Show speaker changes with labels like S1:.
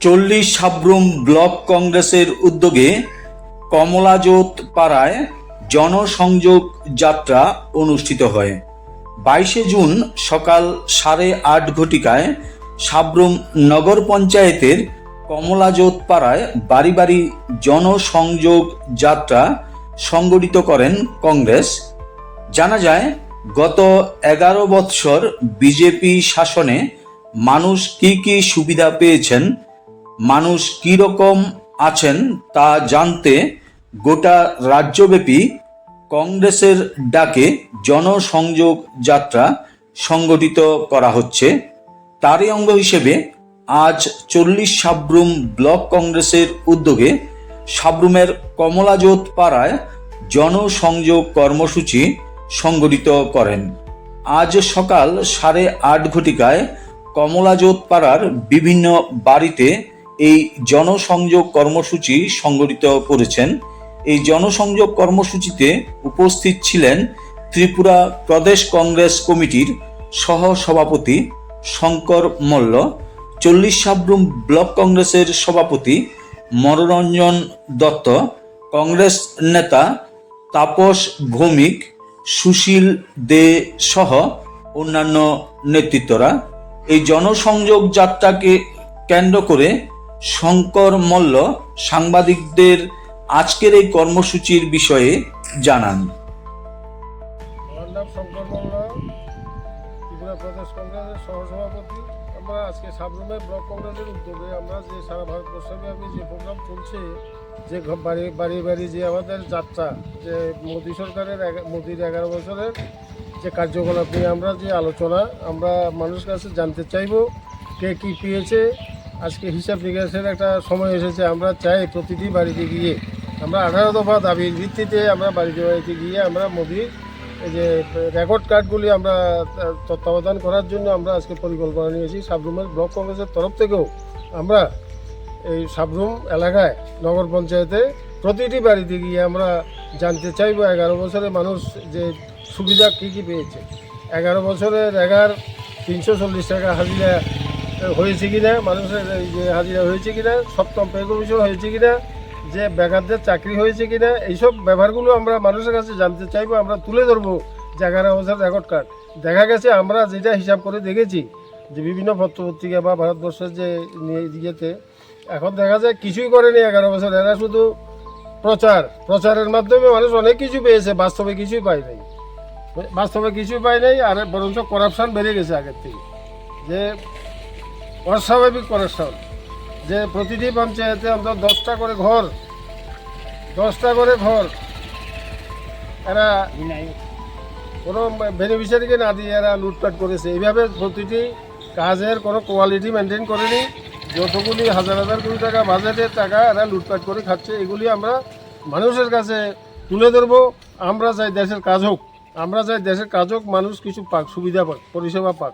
S1: চল্লিশ সাব্রুম ব্লক কংগ্রেসের উদ্যোগে কমলাজোত পাড়ায় জনসংযোগ যাত্রা অনুষ্ঠিত হয়। বাইশে জুন সকাল সাড়ে আট ঘটিকায় সাব্রুম নগর পঞ্চায়েতের কমলাজোত পাড়ায় বাড়ি বাড়ি জনসংযোগ যাত্রা সংগঠিত করেন কংগ্রেস। জানা যায়, গত এগারো বৎসর বিজেপি শাসনে মানুষ কি কি সুবিধা পেয়েছেন মানুষ কি রকম আছেন তা জানতে গোটা রাজ্যব্যাপী কংগ্রেসের ডাকে জনসংযোগ যাত্রা সংগঠিত করা হচ্ছে। তারই অঙ্গ হিসেবে আজ চল্লিশ সাব্রুম ব্লক কংগ্রেসের উদ্যোগে সাব্রুমের কমলাজোত পাড়ায় জনসংযোগ কর্মসূচি সংগঠিত করেন। আজ সকাল সাড়ে আট ঘটিকায় কমলাজোত পাড়ার বিভিন্ন বাড়িতে এই জনসংযোগ কর্মসূচি সংগঠিত করেছেন। এই জনসংযোগ কর্মসূচিতে উপস্থিত ছিলেন ত্রিপুরা প্রদেশ কংগ্রেস কমিটির সহ সভাপতি শঙ্কর মল্ল, চল্লিশ সাব্রুম ব্লক কংগ্রেসের সভাপতি মনোরঞ্জন দত্ত, কংগ্রেস নেতা তাপস ভৌমিক, সুশীল দে সহ অন্যান্য নেতৃত্বরা। এই জনসংযোগ যাত্রাকে কেন্দ্র করে শঙ্কর মল্ল সাংবাদিকদের আজকের এই কর্মসূচির বিষয়ে জানান।
S2: শঙ্কর মল্ল, ত্রিপুরা প্রদেশ আমরা আজকে সাবরুমে ব্লক কংগ্রেসের উদ্যোগে আমরা যে সারা ভারতবর্ষব্যাপী যে প্রোগ্রাম চলছে, যে বাড়ি বাড়ি বাড়ি যে আমাদের যাত্রা, যে মোদী সরকারের মোদির এগারো বছরের যে কার্যকলাপ নিয়ে আমরা যে আলোচনা, আমরা মানুষের কাছে জানতে চাইব, কে কী পেয়েছে আজকে হিসাব নিকাশের একটা সময় এসেছে। আমরা চাই প্রতিটি বাড়িতে গিয়ে, আমরা আঠারো দফা দাবির ভিত্তিতে আমরা বাড়িতে বাড়িতে গিয়ে আমরা মোদির এই যে রেকর্ড কার্ডগুলি আমরা তত্ত্বাবধান করার জন্য আমরা আজকে পরিকল্পনা নিয়েছি। সাবরুমের ব্লক কংগ্রেসের তরফ থেকেও আমরা এই সাবরুম এলাকায়, নগর পঞ্চায়েতে প্রতিটি বাড়িতে গিয়ে আমরা জানতে চাইব এগারো বছরে মানুষ যে সুবিধা কী কী পেয়েছে। এগারো বছরের এগার তিনশো চল্লিশ টাকা হাজিরা হয়েছে কিনা, মানুষের যে হাজিরা হয়েছে কিনা, সপ্তম পে কমিশন হয়েছে কিনা, যে বেকারদের চাকরি হয়েছে কিনা, এইসব ব্যাপারগুলো আমরা মানুষের কাছে জানতে চাইব, আমরা তুলে ধরবো এগারো বছর রেকর্ড কার্ড দেখা গেছে, আমরা যেটা হিসাব করে দেখেছি, যে বিভিন্ন পত্রপত্রিকা বা ভারতবর্ষের যে ইয়েতে, এখন দেখা যায় কিছুই করেনি এগারো বছর, এরা শুধু প্রচার, প্রচারের মাধ্যমে মানুষ অনেক কিছু পেয়েছে, বাস্তবে কিছুই পায় নাই। বাস্তবে কিছুই পায় নাই, আর বরঞ্চ করাপশান বেড়ে গেছে আগের থেকে। যে অস্বাভাবিক করাপশান যে প্রতিটি পঞ্চায়েতে অন্তত দশটা করে ঘর, দশটা করে ঘর, এরা কোনো বেনিফিশিয়ারিকে না দিয়ে এরা লুটপাট করেছে। এইভাবে প্রতিটি কাজের কোনো কোয়ালিটি মেনটেন করেনি। যতগুলি হাজার হাজার কোটি টাকা বাজেটের টাকা এরা লুটপাট করে খাচ্ছে, এগুলি আমরা মানুষের কাছে তুলে ধরবো। আমরা চাই দেশের কাজ হোক, আমরা চাই দেশের কাজ হোক, মানুষ কিছু পাক, সুবিধা পাক, পরিষেবা পাক।